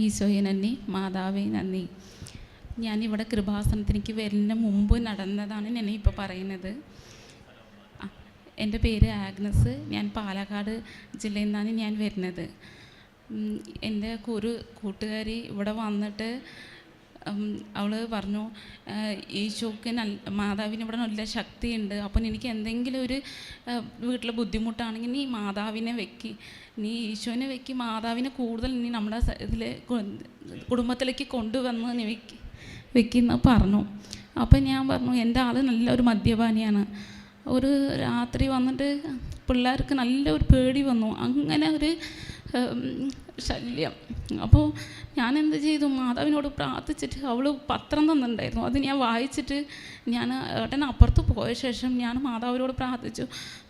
ഈശോയെ നന്ദി മാതാവേ നന്ദി. ഞാനിവിടെ കൃപാസനത്തിലേക്ക് വരുന്നതിന് മുമ്പ് നടന്നതാണ് ഞാൻ ഇപ്പോൾ പറയുന്നത്. എന്റെ പേര് ആഗ്നസ് ഞാൻ പാലക്കാട് ജില്ലയിൽ നിന്നാണ് ഞാൻ വരുന്നത്. എന്റെ ഒരു കൂട്ടുകാരി ഇവിടെ വന്നിട്ട് അവൾ പറഞ്ഞു ഈശോക്ക് നല്ല മാതാവിന് ഇവിടെ നല്ല ശക്തിയുണ്ട്. അപ്പം എനിക്ക് എന്തെങ്കിലും ഒരു വീട്ടിലെ ബുദ്ധിമുട്ടാണെങ്കിൽ നീ മാതാവിനെ വെക്കി. നീ ഈശോനെ വെക്കി. മാതാവിനെ കൂടുതൽ നീ നമ്മുടെ ഇതിൽ കുടുംബത്തിലേക്ക് കൊണ്ടുവന്ന് നീ വെക്കി. വെക്കുന്ന പറഞ്ഞു. അപ്പം ഞാൻ പറഞ്ഞു എന്റെ ആൾ നല്ലൊരു മദ്യപാനിയാണ്. ഒരു രാത്രി വന്നിട്ട് പിള്ളേർക്ക് നല്ലൊരു പേടി വന്നു. അങ്ങനെ ഒരു ശല്യം. അപ്പോൾ ഞാൻ എന്ത് ചെയ്തു? മാതാവിനോട് പ്രാർത്ഥിച്ചിട്ട് അവൾ പത്രം തന്നിട്ടുണ്ടായിരുന്നു. അത് ഞാൻ വായിച്ചിട്ട് ഞാൻ ഏട്ടൻ അപ്പുറത്ത് പോയ ശേഷം ഞാൻ മാതാവിനോട് പ്രാർത്ഥിച്ചു.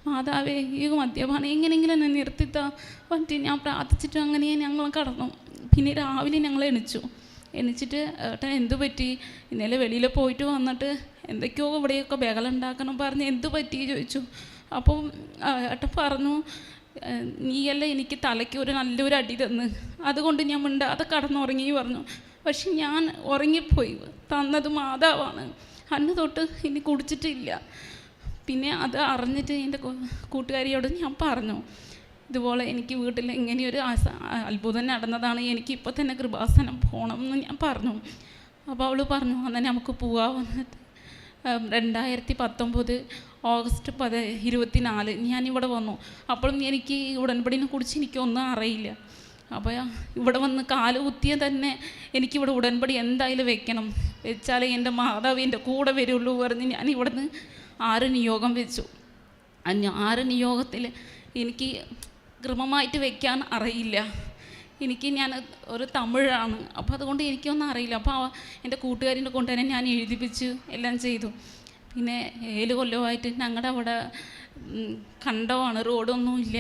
മാതാവേ ഈ മദ്യപാനം എങ്ങനെയെങ്കിലും എന്നെ നിർത്തിത്താ. പറ്റി ഞാൻ പ്രാർത്ഥിച്ചിട്ട് അങ്ങനെ ഞങ്ങൾ കടന്നു. പിന്നെ രാവിലെ ഞങ്ങൾ എണിച്ചു. എണിച്ചിട്ട് ഏട്ടൻ എന്തു പറ്റി? ഇന്നലെ വെളിയിൽ പോയിട്ട് വന്നിട്ട് എന്തൊക്കെയോ ഇവിടെയൊക്കെ ബഹളം ഉണ്ടാക്കണം പറഞ്ഞ് എന്തു പറ്റി ചോദിച്ചു. അപ്പോൾ ഏട്ടൻ പറഞ്ഞു "ഏഹ്, നീയല്ല എനിക്ക് തലയ്ക്ക് ഒരു നല്ലൊരു അടി തന്ന്. അതുകൊണ്ട് ഞാൻ മിണ്ടാതെ കടന്നുറങ്ങി പറഞ്ഞു. പക്ഷെ ഞാൻ ഉറങ്ങിപ്പോയി. തന്നത് മാതാവാണ്. അന്ന് തൊട്ട് ഇനി കുടിച്ചിട്ടില്ല. പിന്നെ അത് അറിഞ്ഞിട്ട് എന്റെ കൂട്ടുകാരിയോട് ഞാൻ പറഞ്ഞു ഇതുപോലെ എനിക്ക് വീട്ടിൽ ഇങ്ങനെയൊരു ആസ- അത്ഭുതം നടന്നതാണ്. എനിക്ക് ഇപ്പോൾ തന്നെ കൃപാസനം പോകണം എന്ന് ഞാൻ പറഞ്ഞു. അപ്പോൾ അവൾ പറഞ്ഞു എന്നാൽ നമുക്ക് ഉം, രണ്ടായിരത്തി പത്തൊമ്പത് ഓഗസ്റ്റ് പത് ഇരുപത്തിനാല് ഞാനിവിടെ വന്നു. അപ്പോഴും എനിക്ക് ഉടൻപടിനെ കുറിച്ച് എനിക്കൊന്നും അറിയില്ല. അപ്പോൾ ഇവിടെ വന്ന് കാൽ കുത്തിയ തന്നെ എനിക്കിവിടെ ഉടൻപടി എന്തായാലും വെക്കണം. വെച്ചാലേ എന്റെ മാതാവ് എന്റെ കൂടെ വരുള്ളൂ പറഞ്ഞ് ഞാൻ ഇവിടുന്ന് ആറ് നിയോഗം വെച്ചു. ആറ് നിയോഗത്തിൽ എനിക്ക് കൃമമായിട്ട് വെക്കാൻ അറിയില്ല. എനിക്ക് ഞാൻ ഒരു തമിഴാണ്. അപ്പോൾ അതുകൊണ്ട് എനിക്കൊന്നും അറിയില്ല. അപ്പോൾ എന്റെ കൂട്ടുകാരിന്റെ കൊണ്ട് തന്നെ ഞാൻ എഴുതിപ്പിച്ച് എല്ലാം ചെയ്തു. പിന്നെ ഏഴ് കൊല്ലമായിട്ട് ഞങ്ങളുടെ അവിടെ കണ്ടമാണ് റോഡൊന്നും ഇല്ല.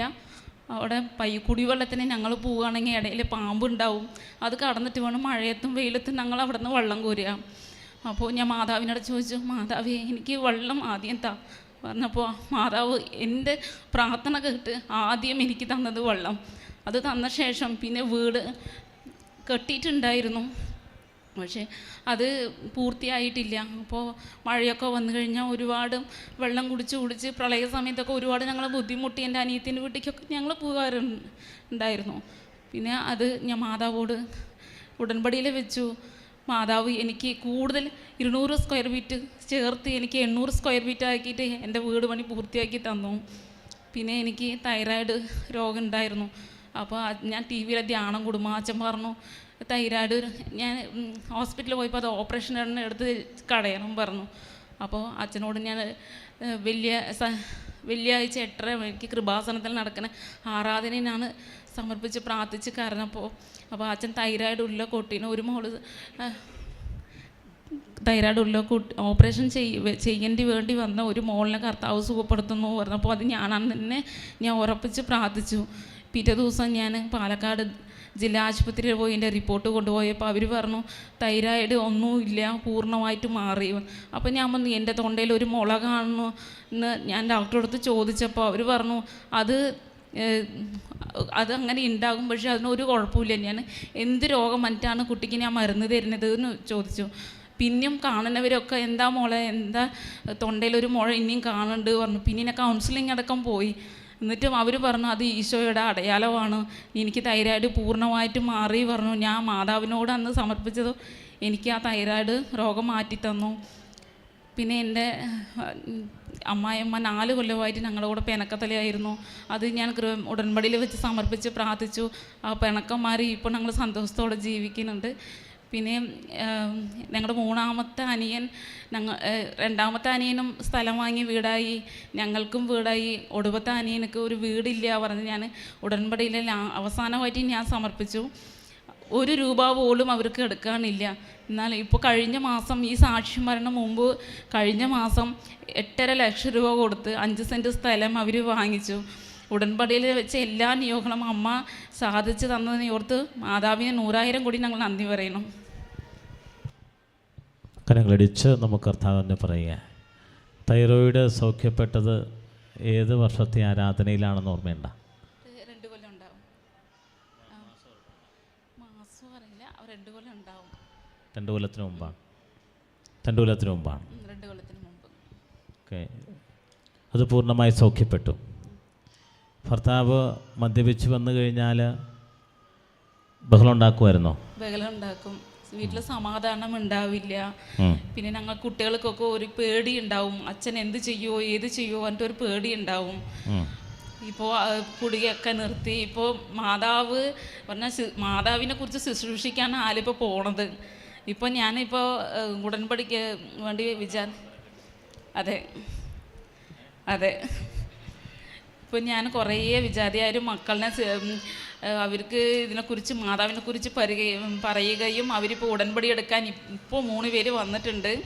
അവിടെ പൈ കുടിവെള്ളത്തിന് ഞങ്ങൾ പോവുകയാണെങ്കിൽ ഇടയിൽ പാമ്പുണ്ടാവും. അത് കടന്നിട്ട് വേണം മഴയത്തും വെയിലത്തും ഞങ്ങൾ അവിടെ നിന്ന് വെള്ളം കോരുക. അപ്പോൾ ഞാൻ മാതാവിനോട് ചോദിച്ചു മാതാവേ എനിക്ക് വെള്ളം ആദ്യം താ പറഞ്ഞപ്പോൾ മാതാവ് എന്റെ പ്രാർത്ഥന കേട്ട് ആദ്യം എനിക്ക് തന്നത് വെള്ളം. അത് തന്ന ശേഷം പിന്നെ വീട് കെട്ടിയിട്ടുണ്ടായിരുന്നു. പക്ഷേ അത് പൂർത്തിയായിട്ടില്ല. അപ്പോൾ മഴയൊക്കെ വന്നു കഴിഞ്ഞാൽ ഒരുപാട് വെള്ളം കുടിച്ച് കുടിച്ച് പ്രളയ സമയത്തൊക്കെ ഒരുപാട് ഞങ്ങൾ ബുദ്ധിമുട്ടി എന്റെ അനിയത്തിന്റെ വീട്ടിലേക്കൊക്കെ ഞങ്ങൾ പോകാറുണ്ടായിരുന്നു. പിന്നെ അത് ഞാൻ മാതാവോട് ഉടൻപടിയിൽ വെച്ചു. മാതാവ് എനിക്ക് കൂടുതൽ ഇരുന്നൂറ് സ്ക്വയർ ഫീറ്റ് ചേർത്ത് എനിക്ക് എണ്ണൂറ് സ്ക്വയർ ഫീറ്റ് ആക്കിയിട്ട് എന്റെ വീട് പണി പൂർത്തിയാക്കി തന്നു. പിന്നെ എനിക്ക് തൈറോയിഡ് രോഗം ഉണ്ടായിരുന്നു. അപ്പോൾ ഞാൻ ടി വിയിലെ ധ്യാനം കുടുംബാച്ചൻ പറഞ്ഞു തൈരോയ്ഡ് ഞാൻ ഹോസ്പിറ്റലിൽ പോയപ്പോൾ അത് ഓപ്പറേഷൻ എടുത്ത് കടയണം പറഞ്ഞു. അപ്പോൾ അച്ഛനോട് ഞാൻ വലിയ വെള്ളിയാഴ്ച എട്ടര മണിക്ക് കൃപാസനത്തിൽ നടക്കുന്ന ആരാധനയാണ് സമർപ്പിച്ച് പ്രാർത്ഥിച്ച് കരഞ്ഞപ്പോൾ അപ്പോൾ അച്ഛൻ തൈരോയ്ഡ് ഉള്ള കൊട്ടീനെ ഒരു മോൾ തൈറോയിഡ് ഉള്ള കുട്ടി ഓപ്പറേഷൻ ചെയ് ചെയ്യേണ്ടി വേണ്ടി വന്ന ഒരു മോളിനെ കർത്താവ് സുഖപ്പെടുത്തുന്നു പറഞ്ഞപ്പോൾ അത് ഞാനാണ് തന്നെ ഞാൻ ഉറപ്പിച്ച് പ്രാർത്ഥിച്ചു. പിറ്റേ ദിവസം ഞാൻ പാലക്കാട് ജില്ലാ ആശുപത്രിയിൽ പോയി എന്റെ റിപ്പോർട്ട് കൊണ്ടുപോയപ്പോൾ അവർ പറഞ്ഞു തൈറോയിഡ് ഒന്നുമില്ല പൂർണമായിട്ട് മാറി. അപ്പോൾ ഞാൻ വന്നു എന്റെ തൊണ്ടയിൽ ഒരു മുള കാണുന്നു എന്ന് ഞാൻ ഡോക്ടറെ അടുത്ത് ചോദിച്ചപ്പോൾ അവർ പറഞ്ഞു അത് അതങ്ങനെ ഉണ്ടാകും പക്ഷേ അതിനൊരു കുഴപ്പമില്ല. ഞാൻ എന്ത് രോഗം മറ്റാണ് കുട്ടിക്ക് ഞാൻ മരുന്ന് തരുന്നത്? എന്ന് ചോദിച്ചു. പിന്നെയും കാണുന്നവരൊക്കെ എന്താ മോളെ എന്താ തൊണ്ടയിലൊരു മുഴ ഇനിയും കാണുന്നുണ്ട്? പറഞ്ഞു. പിന്നെ കൗൺസിലിംഗ് അടക്കം പോയി. എന്നിട്ടും അവർ പറഞ്ഞു അത് ഈശോയുടെ അടയാളമാണ്. എനിക്ക് തൈറോയിഡ് പൂർണമായിട്ട് മാറി പറഞ്ഞു. ഞാൻ മാതാവിനോട് അന്ന് സമർപ്പിച്ചത് എനിക്ക് ആ തൈറോയിഡ് രോഗം മാറ്റി തന്നു. പിന്നെ എന്റെ അമ്മായിയമ്മ നാല് കൊല്ലമായിട്ട് ഞങ്ങളുടെ കൂടെ പിണക്കത്തലയായിരുന്നു. അത് ഞാൻ ഉടൻപടിയിൽ വെച്ച് സമർപ്പിച്ച് പ്രാർത്ഥിച്ചു. ആ പിണക്കം മാറി ഇപ്പോൾ ഞങ്ങൾ സന്തോഷത്തോടെ ജീവിക്കുന്നുണ്ട്. പിന്നെ ഞങ്ങളുടെ മൂന്നാമത്തെ അനിയൻ ഞങ്ങൾ രണ്ടാമത്തെ അനിയനും സ്ഥലം വാങ്ങി വീടായി. ഞങ്ങൾക്കും വീടായി. ഒടുവത്തെ അനിയനൊക്കെ ഒരു വീടില്ല പറഞ്ഞ് ഞാൻ ഉടൻപടിയിൽ അവസാനമായിട്ട് ഞാൻ സമർപ്പിച്ചു. ഒരു രൂപ പോലും അവർക്ക് എടുക്കാനില്ല. എന്നാൽ ഇപ്പോൾ കഴിഞ്ഞ മാസം ഈ സാക്ഷി മരണം മുമ്പ് കഴിഞ്ഞ മാസം എട്ടര ലക്ഷം രൂപ കൊടുത്ത് അഞ്ച് സെന്റ് സ്ഥലം അവർ വാങ്ങിച്ചു. ഉടൻപടിയിൽ വെച്ച് എല്ലാ നിയോഗങ്ങളും അമ്മ സാധിച്ചു തന്നതിനെ ഓർത്ത് മാതാവിന് നൂറായിരം കോടി ഞങ്ങൾ നന്ദി പറയണം. കരങ്ങളടിച്ച് നമുക്ക് കർത്താവിനെ പറയുക തൈറോയിഡ് സൗഖ്യപ്പെട്ടത് ഏത് വർഷത്തെ ആരാധനയിലാണെന്ന് ഓർമ്മയുണ്ട? രണ്ട് കൊല്ലത്തിന് മുമ്പാണ്. രണ്ട് കൊല്ലത്തിന് മുമ്പാണ്. ഓക്കെ. അത് പൂർണമായി സൗഖ്യപ്പെട്ടു. ഭർത്താവ് മദ്യപിച്ച് വന്നു കഴിഞ്ഞാൽ ബഹളം ഉണ്ടാക്കുമായിരുന്നോ? ബഹളം ഉണ്ടാക്കും. വീട്ടിൽ സമാധാനം ഉണ്ടാവില്ല. പിന്നെ ഞങ്ങൾ കുട്ടികൾക്കൊക്കെ ഒരു പേടി ഉണ്ടാവും. അച്ഛൻ എന്ത് ചെയ്യുമോ ഏത് ചെയ്യുമോ എന്നിട്ട് ഒരു പേടി ഉണ്ടാവും. ഇപ്പോ ഇപ്പോൾ കുടിയൊക്കെ നിർത്തി. ഇപ്പോൾ മാതാവ് പറഞ്ഞാൽ മാതാവിനെ കുറിച്ച് ശുശ്രൂഷിക്കാണ് ആലിപ്പോൾ പോണത്. ഇപ്പോൾ ഞാനിപ്പോൾ ഉടൻപടിക്ക് വേണ്ടി വിചാ അതെ. അതെ. ഇപ്പോൾ ഞാൻ കുറേ വിചാരിയായ മക്കളിനെ അവർക്ക് ഇതിനെക്കുറിച്ച് മാതാവിനെ കുറിച്ച് പറയുകയും പറയുകയും അവരിപ്പോൾ ഉടൻപടി എടുക്കാൻ ഇപ്പോൾ മൂന്ന് പേര് വന്നിട്ടുണ്ട്.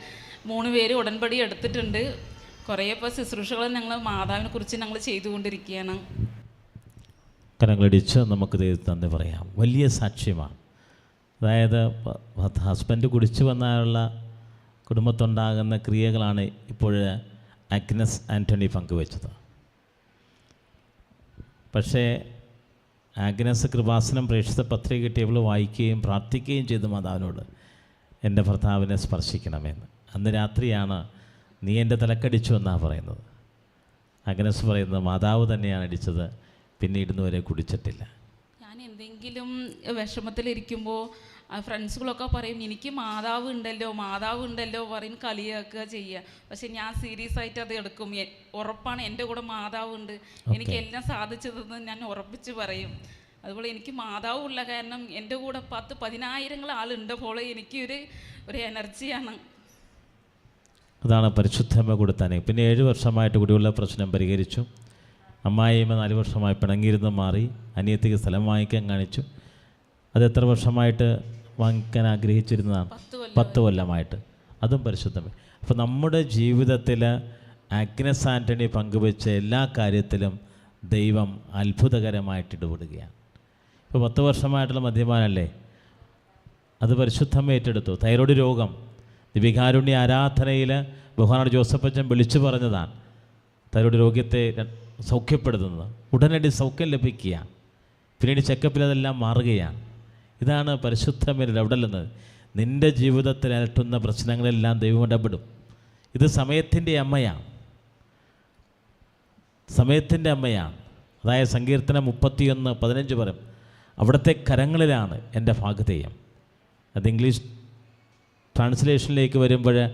മൂന്ന് പേര് ഉടൻപടി എടുത്തിട്ടുണ്ട്. കുറേ ഇപ്പോൾ ശുശ്രൂഷകൾ ഞങ്ങൾ മാതാവിനെ കുറിച്ച് ഞങ്ങൾ ചെയ്തുകൊണ്ടിരിക്കുകയാണ്. കരങ്ങളടിച്ച് നമുക്ക് തന്നെ പറയാം. വലിയ സാക്ഷ്യമാണ്. അതായത് ഹസ്ബൻഡ് കുടിച്ചു വന്നാലുള്ള കുടുംബത്തുണ്ടാകുന്ന ക്രിയകളാണ് ഇപ്പോൾ അഗ്നസ് ആന്റണി പങ്കുവച്ചത്. പക്ഷേ ആഗ്നസ് കൃപാസനം പ്രേക്ഷിത പത്രിക കിട്ടിയപ്പോൾ വായിക്കുകയും പ്രാർത്ഥിക്കുകയും ചെയ്തു മാതാവിനോട് എന്റെ ഭർത്താവിനെ സ്പർശിക്കണമെന്ന്. അന്ന് രാത്രിയാണ് നീ എന്റെ തലക്കടിച്ചു എന്നാണ് പറയുന്നത്. അഗ്നസ് പറയുന്നത് മാതാവ് തന്നെയാണ് അടിച്ചത് പിന്നീട് വരെ കുടിച്ചിട്ടില്ല. ഞാൻ എന്തെങ്കിലും വിഷമത്തിലിരിക്കുമ്പോൾ ഫ്രണ്ട്സുകളൊക്കെ പറയും എനിക്ക് മാതാവ് ഉണ്ടല്ലോ മാതാവ് ഉണ്ടല്ലോ പറയും കളിയാക്കുക ചെയ്യുക പക്ഷെ ഞാൻ സീരിയസ് ആയിട്ട് അത് എടുക്കും. ഉറപ്പാണ് എന്റെ കൂടെ മാതാവ് ഉണ്ട്. എനിക്ക് എല്ലാം സാധിച്ചതെന്ന് ഞാൻ ഉറപ്പിച്ച് പറയും. അതുപോലെ എനിക്ക് മാതാവ് ഉള്ള കാരണം എന്റെ കൂടെ പത്ത് പതിനായിരങ്ങൾ ആളുണ്ടപ്പോൾ എനിക്കൊരു ഒരു എനർജിയാണ്. അതാണ് പരിശുദ്ധമ്മ കൊടുത്താനെ. പിന്നെ ഏഴ് വർഷമായിട്ട് കുടിവെള്ള പ്രശ്നം പരിഹരിച്ചു. അമ്മായിയമ്മ നാല് വർഷമായി പിണങ്ങിയിരുന്ന് മാറി. അനിയത്തിക്ക് സ്ഥലം വാങ്ങിക്കാൻ കാണിച്ചു. അത് എത്ര വർഷമായിട്ട് വാങ്ങിക്കാൻ ആഗ്രഹിച്ചിരുന്നതാണ്? പത്ത് കൊല്ലമായിട്ട്. അതും പരിശുദ്ധമേ അപ്പോൾ നമ്മുടെ ജീവിതത്തിൽ ആഗ്നസ് ആന്റണി പങ്കുവെച്ച എല്ലാ കാര്യത്തിലും ദൈവം അത്ഭുതകരമായിട്ട് ഇടപെടുകയാണ്. ഇപ്പോൾ പത്ത് വർഷമായിട്ടുള്ള മദ്യപാനല്ലേ? അത് പരിശുദ്ധം ഏറ്റെടുത്തു. തൈറോയ്ഡ് രോഗം. ദിവികാരുണ്യ ആരാധനയിൽ ബഹുമാനോട് ജോസഫച്ചൻ വിളിച്ചു പറഞ്ഞതാണ്. തൈറോയ്ഡ് രോഗ്യത്തെ സൗഖ്യപ്പെടുത്തുന്നത്. ഉടനടി സൗഖ്യം ലഭിക്കുക പിന്നീട് ചെക്കപ്പിൽ അതെല്ലാം മാറുകയാണ്. ഇതാണ് പരിശുദ്ധമേൽ ഇടപെടുന്നത് നിന്റെ ജീവിതത്തിൽ അലട്ടുന്ന പ്രശ്നങ്ങളെല്ലാം ദൈവം ഇടപെടും. ഇത് സമയത്തിന്റെ അമ്മയാണ്. സമയത്തിന്റെ അമ്മയാണ്. അതായത് സങ്കീർത്തനം മുപ്പത്തിയൊന്ന് പതിനഞ്ച് പറയും അവിടുത്തെ കരങ്ങളിലാണ് എന്റെ ഭാഗതേയം അത് ഇംഗ്ലീഷ് ട്രാൻസ്ലേഷനിലേക്ക് വരുമ്പോൾ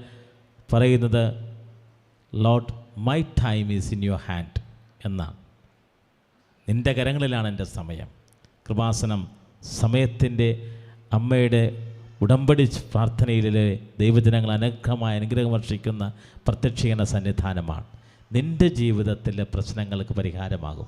പറയുന്നത് lot my time is in your hand എന്നാണ്. നിന്റെ കരങ്ങളിലാണ് എന്റെ സമയം. കൃപാസനം സമയത്തിന്റെ അമ്മയുടെ ഉടമ്പടി പ്രാർത്ഥനയിലെ ദൈവജനങ്ങൾ അനഘമായ അനുഗ്രഹം വർഷിക്കുന്ന പ്രത്യക്ഷീകരണ സന്നിധാനമാണ്. നിന്റെ ജീവിതത്തിലെ പ്രശ്നങ്ങൾക്ക് പരിഹാരമാകും.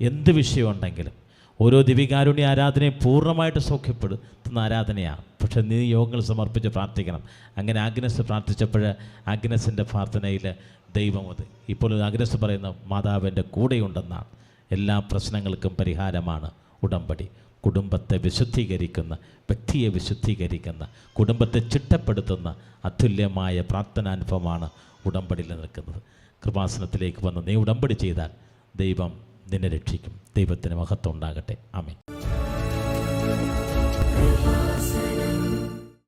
എന്ത് വിഷയമുണ്ടെങ്കിലും ഓരോ ദിവികാരുണ്യ ആരാധനയെ പൂർണമായിട്ട് സൗഖ്യപ്പെടുത്തുന്ന ആരാധനയാണ്. പക്ഷെ നീ യോഗങ്ങൾ സമർപ്പിച്ച് പ്രാർത്ഥിക്കണം. അങ്ങനെ ആഗ്നസ് പ്രാർത്ഥിച്ചപ്പോൾ ആഗ്നസിന്റെ പ്രാർത്ഥനയിൽ ദൈവം അത് ഇപ്പോൾ ആഗ്നസ് പറയുന്ന മാതാവിന്റെ കൂടെയുണ്ടെന്നാണ്. എല്ലാ പ്രശ്നങ്ങൾക്കും പരിഹാരമാണ്. ഉടമ്പടി. കുടുംബത്തെ വിശുദ്ധീകരിക്കുന്ന വ്യക്തിയെ വിശുദ്ധീകരിക്കുന്ന കുടുംബത്തെ ചിട്ടപ്പെടുത്തുന്ന അതുല്യമായ പ്രാർത്ഥനാനുഭവമാണ് ഉടമ്പടിയിൽ നിൽക്കുന്നത്. കൃപാസനത്തിലേക്ക് വന്ന് നീ ഉടമ്പടി ചെയ്താൽ ദൈവം നിന്നെ രക്ഷിക്കും. ദൈവത്തിന് മഹത്വം ഉണ്ടാകട്ടെ. ആമേ